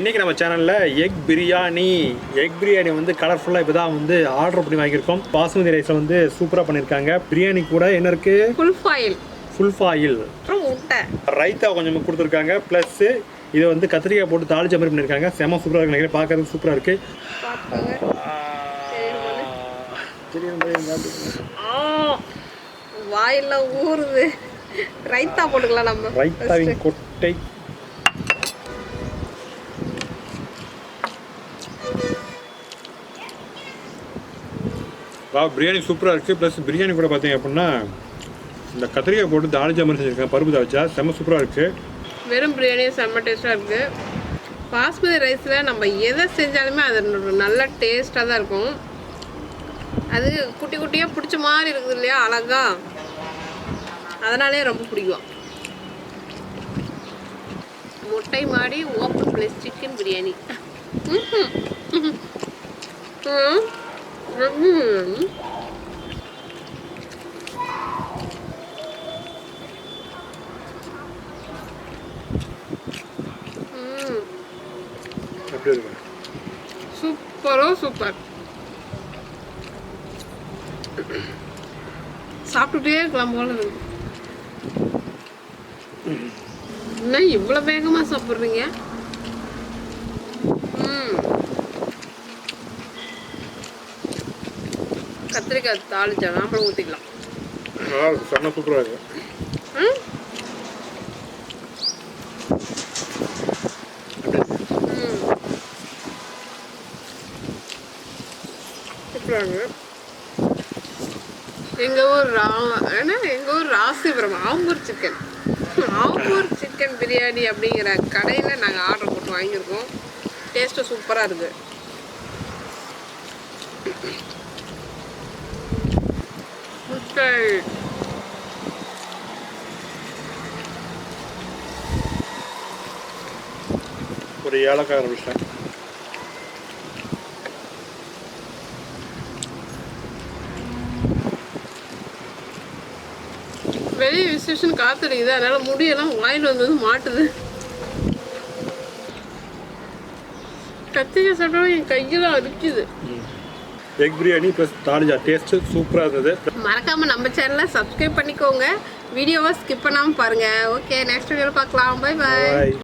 இன்றைக்கி நம்ம சேனலில் எக் பிரியாணி எக் பிரியாணி வந்து கலர்ஃபுல்லாக இப்போ தான் வந்து ஆர்டர் பண்ணி வாங்கியிருக்கோம். பாசுமதி ரைஸை வந்து சூப்பராக பண்ணியிருக்காங்க. பிரியாணி கூட என்ன இருக்குது full foil full foil raita கொஞ்சம் கொடுத்துருக்காங்க. ப்ளஸ்ஸு இதை வந்து கத்திரிக்காய் போட்டு தாளிச்ச மாதிரி பண்ணியிருக்காங்க. செம சூப்பராக இருக்கு நினைக்கிறேன். பார்க்கறதுக்கு சூப்பராக இருக்குது வாயெல்லாம் ஊறுது. ரைத்தா போட்டுக்கலாம் நம்ம. ரைத்தாவின் கொட்டை. வா பிரியாணி சூப்பராக இருக்குது ப்ளஸ் பிரியாணி கூட பார்த்தீங்க அப்படின்னா இந்த கத்திரிக்காய் போட்டு தாளிச்ச மாதிரி செஞ்சுருக்காங்க. பருப்பு தாளிச்சா செம்ம சூப்பராக இருக்குது வெறும் பிரியாணி செம்ம டேஸ்ட்டாக இருக்குது பாஸ்மதி ரைஸில் நம்ம எதை செஞ்சாலுமே அது நல்ல டேஸ்ட்டாக தான் இருக்கும். அது குட்டி குட்டியாக பிடிச்ச மாதிரி இருக்குது இல்லையா அழகா? அதனாலே ரொம்ப பிடிக்கும். முட்டை மாடி ஓப்பன் ப்ளஸ் சிக்கன் பிரியாணி. ம். ம். எப்படி இருக்கு சூப்பரோ சூப்பர். சாப்பிட்டுட்டே இருக்கலாம் போல இருக்கு. என்ன இவ்வளோ வேகமாக சாப்பிட்றீங்க ம் கத்திரிக்காய் தாளிச்சா நாமளும் ஊற்றிக்கலாம் செம்ம சூப்பராக இருக்கு. எங்கள் ஊர் ரா என்ன? எங்கள் ஊர் ராசிபுரம். ஆம்பூர் சிக்கன். ஆம்பூர் சிக்கன் பிரியாணி அப்படிங்கிற கடையில் நாங்கள் ஆர்டர் போட்டு வாங்கியிருக்கோம். டேஸ்ட்டு சூப்பராக இருக்குது முட்டை ஒரு ஏலக்காய் ஆரம்பிச்சிட்டேன் வெளியே விசேஷன் காத்தடிக்குது அதனால முடியெல்லாம் வாயில் வந்து வந்து மாட்டுது. கத்திரிக்காய் சாப்பிட்டாலும் என் கையெல்லாம் அரிக்குது. Egg biryani plus thalicha taste சூப்பராக இருந்தது. மறக்காம நம்ம சேனலை சப்ஸ்கிரைப் பண்ணிக்கோங்க. வீடியோவை ஸ்கிப் பண்ணாமல் பாருங்க. ஓகே நெக்ஸ்ட் வீடியோவில் பார்க்கலாம். By bye bye